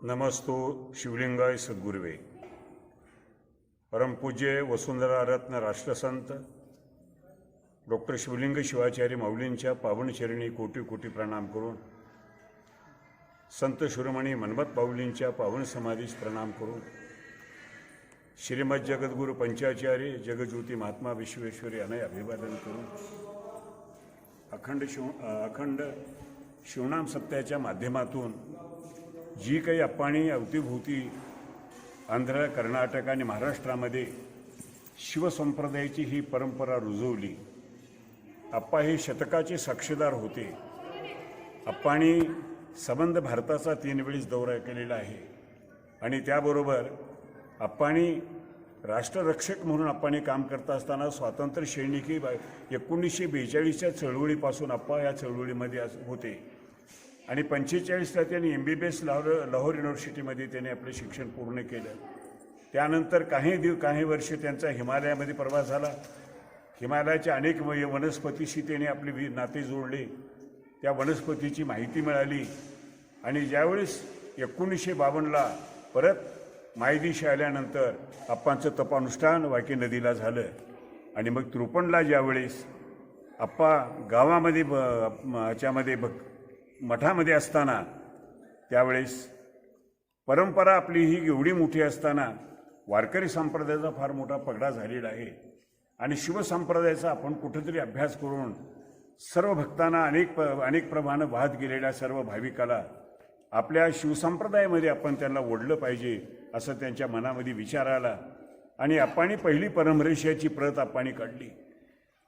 नमस्तो शिवलिंगाय सद्गुर्वे. परमपूज्य वसुंधरा रत्न राष्ट्रसंत डॉक्टर शिवलिंग शिवाचार्य माऊलींच्या पावनचरणी कोटी कोटी प्रणाम करून संत शिरोमणी मनमत माऊलींच्या पावन समाधीस प्रणाम करून श्रीमद जगद्गुरु पंचाचार्य जगज्योती महात्मा विश्वेश्वरी यांना अभिवादन करून अखंड शिव अखंड शिवनाम सत्याच्या माध्यमातून जी काही अप्पाणी अवतीभोवती आंध्र कर्नाटक आणि महाराष्ट्रामध्ये शिवसंप्रदायाची ही परंपरा रुजवली. अप्पा हे शतकाचे साक्षीदार होते. अप्पाणी संबंध भारताचा तीन वेळेस दौरा केलेला आहे. आणि त्याबरोबर अप्पाणी राष्ट्ररक्षक म्हणून अप्पाने काम करत असताना स्वातंत्र्य सैनिकी बा- एकोणीसशे बेचाळीसच्या चळवळीपासून अप्पा या चळवळीमध्ये होते. आणि पंचेचाळीसला त्यांनी M B B S Lahore Lahore युनिव्हर्सिटीमध्ये त्यांनी आपलं शिक्षण पूर्ण केलं. त्यानंतर काही दिव काही वर्ष त्यांचा हिमालयामध्ये प्रवास झाला. हिमालयाच्या अनेक वनस्पतीशी त्यांनी आपले वि नाते जोडले. त्या वनस्पतीची माहिती मिळाली. आणि ज्यावेळेस एकोणीसशे बावन्नला परत मायदेशी आल्यानंतर आप्पांचं तपानुष्ठान वाकी नदीला झालं. आणि मग त्रुपणला ज्यावेळेस आप्पा गावामध्ये ब ह्याच्यामध्ये बघ मठामध्ये असताना त्यावेळेस परंपरा आपली ही एवढी मोठी असताना वारकरी संप्रदायाचा फार मोठा पगडा झालेला आहे. आणि शिवसंप्रदायाचा आपण कुठेतरी अभ्यास करून सर्व भक्तांना अनेक प अनेक प्रमाणे वाहत गेलेल्या सर्व भाविकाला आपल्या शिवसंप्रदायामध्ये आपण त्यांना ओढलं पाहिजे असं त्यांच्या मनामध्ये विचार आला. आणि आपण पहिली परमरेषाची प्रत आपण काढली.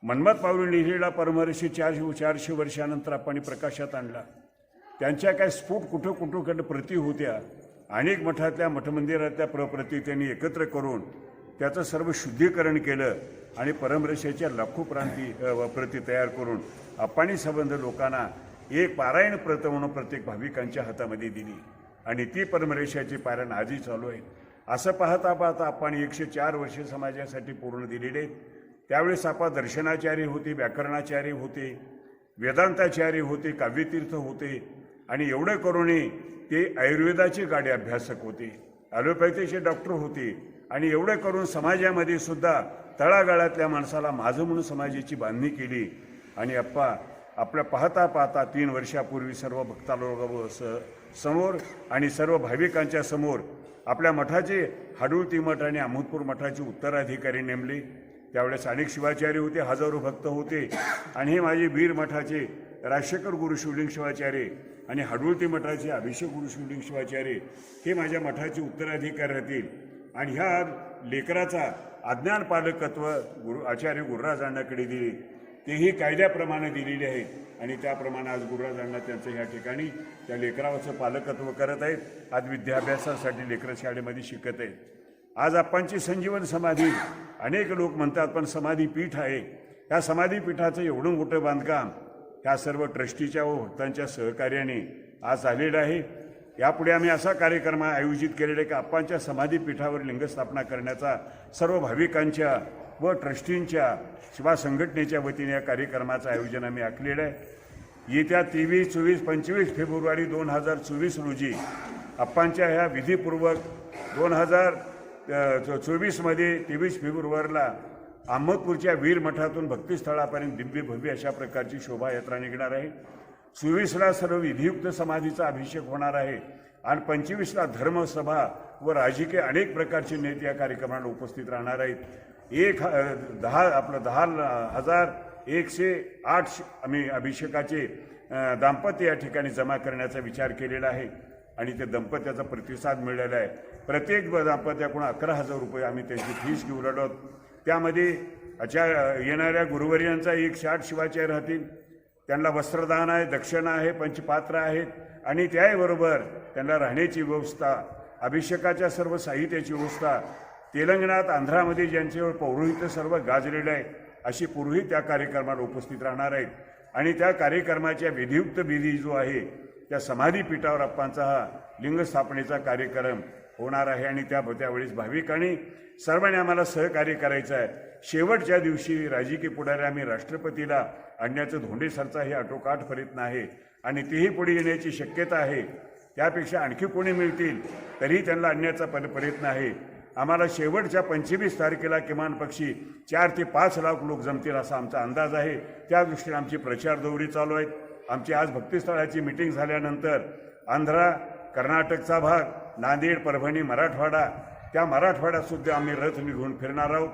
मनमत पावली लिहिलेला परमरेषी चारशे चारशे वर्षानंतर आपण प्रकाशात आणला. त्यांच्या काय स्फोट कुठं कुठं प्रती होत्या अनेक मठातल्या मठमंदिरातल्या प्रप्रती त्यांनी एकत्र करून त्याचं सर्व शुद्धीकरण केलं आणि परमरेषेच्या लाखो प्रांती प्रती तयार करून अप्पाणी संबंध लोकांना एक पारायण प्रत म्हणून प्रत्येक भाविकांच्या हातामध्ये दिली. आणि ती परमरेषाची पारायण आजही चालू आहे. असं पाहता पाहता आपण एकशे चार वर्ष समाजासाठी पूर्ण दिलेले त्यावेळेस आपा दर्शनाचार्य होते व्याकरणाचार्य होते वेदांताचार्य होते काव्यतीर्थ होते आणि एवढं करूनही ते आयुर्वेदाचे गाडे अभ्यासक होते. ॲलोपॅथीचे डॉक्टर होते. आणि एवढं करून समाजामध्ये सुद्धा तळागाळातल्या माणसाला माझं म्हणून समाजाची बांधणी केली. आणि अप्पा आपल्या पाहता पाहता तीन वर्षापूर्वी सर्व भक्तालोक स समोर आणि सर्व भाविकांच्या समोर आपल्या मठाचे हाडुळती मठ आणि अहमदपूर मठाचे उत्तराधिकारी नेमले. त्यावेळेस अनेक शिवाचार्य होते हजारो भक्त होते. आणि हे माझे वीर मठाचे राजशेखर गुरु शिवलिंग शिवाचार्य आणि हडुळती मठाचे अभिषेक गुरु शिवाचार्य हे माझ्या मठाचे उत्तराधिकार राहतील. आणि ह्या लेकराचा अज्ञान पालकत्व गुरु आचार्य गुरुराजांनाकडे दिले. तेही कायद्याप्रमाणे दिलेले आहेत. आणि त्याप्रमाणे आज गुरुराजांना त्यांचं ह्या ठिकाणी त्या लेकराचं पालकत्व करत आहेत. आज विद्याभ्यासासाठी लेकरं शाळेमध्ये शिकत आहेत. आज आपणची संजीवन समाधी अनेक लोक म्हणतात पण समाधी पीठ आहे. ह्या समाधीपीठाचं एवढं मोठं बांधकाम ह्या सर्व ट्रस्टीच्या व भक्तांच्या सहकार्याने आज झालेलं आहे. यापुढे आम्ही असा कार्यक्रम आयोजित केलेला आहे की आप्पांच्या समाधीपीठावर लिंगस्थापना करण्याचा सर्व भाविकांच्या व ट्रस्टींच्या शिवा संघटनेच्या वतीने या कार्यक्रमाचं आयोजन आम्ही आखलेलं आहे. येत्या तेवीस चोवीस पंचवीस फेब्रुवारी दोन हजार चोवीस रोजी आप्पांच्या ह्या विधीपूर्वक दोन हजार चोवीसमध्ये तेवीस फेब्रुवारीला अहमदपूरच्या वीर मठातून भक्तिस्थळापर्यंत दिव्य भव्य अशा प्रकारची शोभायात्रा निघणार आहे. चोवीसला सर्व विधियुक्त समाधीचा अभिषेक होणार आहे आणि पंचवीसला धर्मसभा व राजकीय अनेक प्रकारचे नेते या कार्यक्रमाला उपस्थित राहणार आहेत. एक ह- दहा आपलं दहा हजार एकशे आठ श- आम्ही अभिषेकाचे दाम्पत्य या ठिकाणी जमा करण्याचा विचार केलेला आहे आणि ते दंपत्याचा प्रतिसाद मिळालेला आहे. प्रत्येक दाम्पत्याकडून अकरा हजार रुपये आम्ही त्यांची फीस घेऊ लढत आहोत. त्यामध्ये अच्या येणाऱ्या गुरुवर्यांचा एक शाट शिवाचार्य राहतील. त्यांना वस्त्रदान आहे दक्षिणा आहे पंचपात्र आहेत. आणि त्याबरोबर त्यांना राहण्याची व्यवस्था अभिषेकाच्या सर्व साहित्याची व्यवस्था तेलंगणात आंध्रामध्ये ज्यांच्यावर पौरोहित्य सर्व गाजलेलं आहे अशी पुरोहित त्या कार्यक्रमाला उपस्थित राहणार आहेत. आणि त्या कार्यक्रमाच्या विधियुक्त विधी जो आहे त्या समाधीपीठावर अप्पांचा हा लिंगस्थापनेचा कार्यक्रम होणार आहे आणि त्या त्यावेळेस भाविकांनी सर्वांनी आम्हाला सहकार्य करायचं आहे. शेवटच्या दिवशी राजकीय पुढारी आम्ही राष्ट्रपतीला आणण्याचं धोंडे सरचा हे आटोकाट प्रयत्न आहे आणि तेही पुढे येण्याची शक्यता आहे. त्यापेक्षा आणखी कोणी मिळतील तरीही त्यांना आणण्याचा पर प्रयत्न आहे. आम्हाला शेवटच्या पंचवीस तारखेला किमान पक्षी चार ते पाच लाख लोक जमतील असा आमचा अंदाज आहे. त्या दृष्टीने आमची प्रचार दौरी चालू आहेत. आमची आज भक्तिस्थळाची मिटिंग झाल्यानंतर आंध्रा कर्नाटकचा भाग नांदेड परभणी मराठवाडा. त्या मराठवाड्यातसुद्धा आम्ही रथ निघून फिरणार आहोत.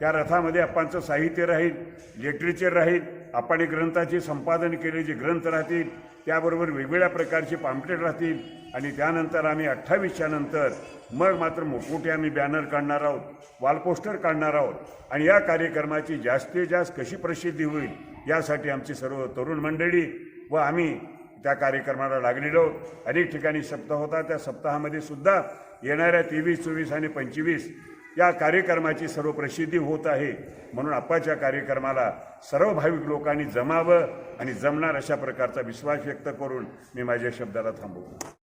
त्या रथामध्ये आपणचं साहित्य राहील लिटरेचर राहील आपण ग्रंथाचे संपादन केले जे ग्रंथ राहतील त्याबरोबर वेगवेगळ्या प्रकारचे पाम्पलेट राहतील. आणि त्यानंतर आम्ही अठ्ठावीसच्या नंतर मग मात्र मोठमोठे आम्ही बॅनर काढणार आहोत वॉलपोस्टर काढणार आहोत. आणि या कार्यक्रमाची जास्तीत जास्त कशी प्रसिद्धी होईल यासाठी आमची सर्व तरुण मंडळी व आम्ही त्या कार्यक्रमाला लागलेलो अनेक ठिकाणी सप्ताह होता. त्या सप्ताहामध्ये सुद्धा येणाऱ्या तेवीस चोवीस आणि पंचवीस या कार्यक्रमाची सर्व प्रसिद्धी होत आहे. म्हणून आप्पाच्या कार्यक्रमाला सर्व भाविक लोकांनी जमावं आणि जमणार अशा प्रकारचा विश्वास व्यक्त करून मी माझ्या शब्दाला थांबवतो.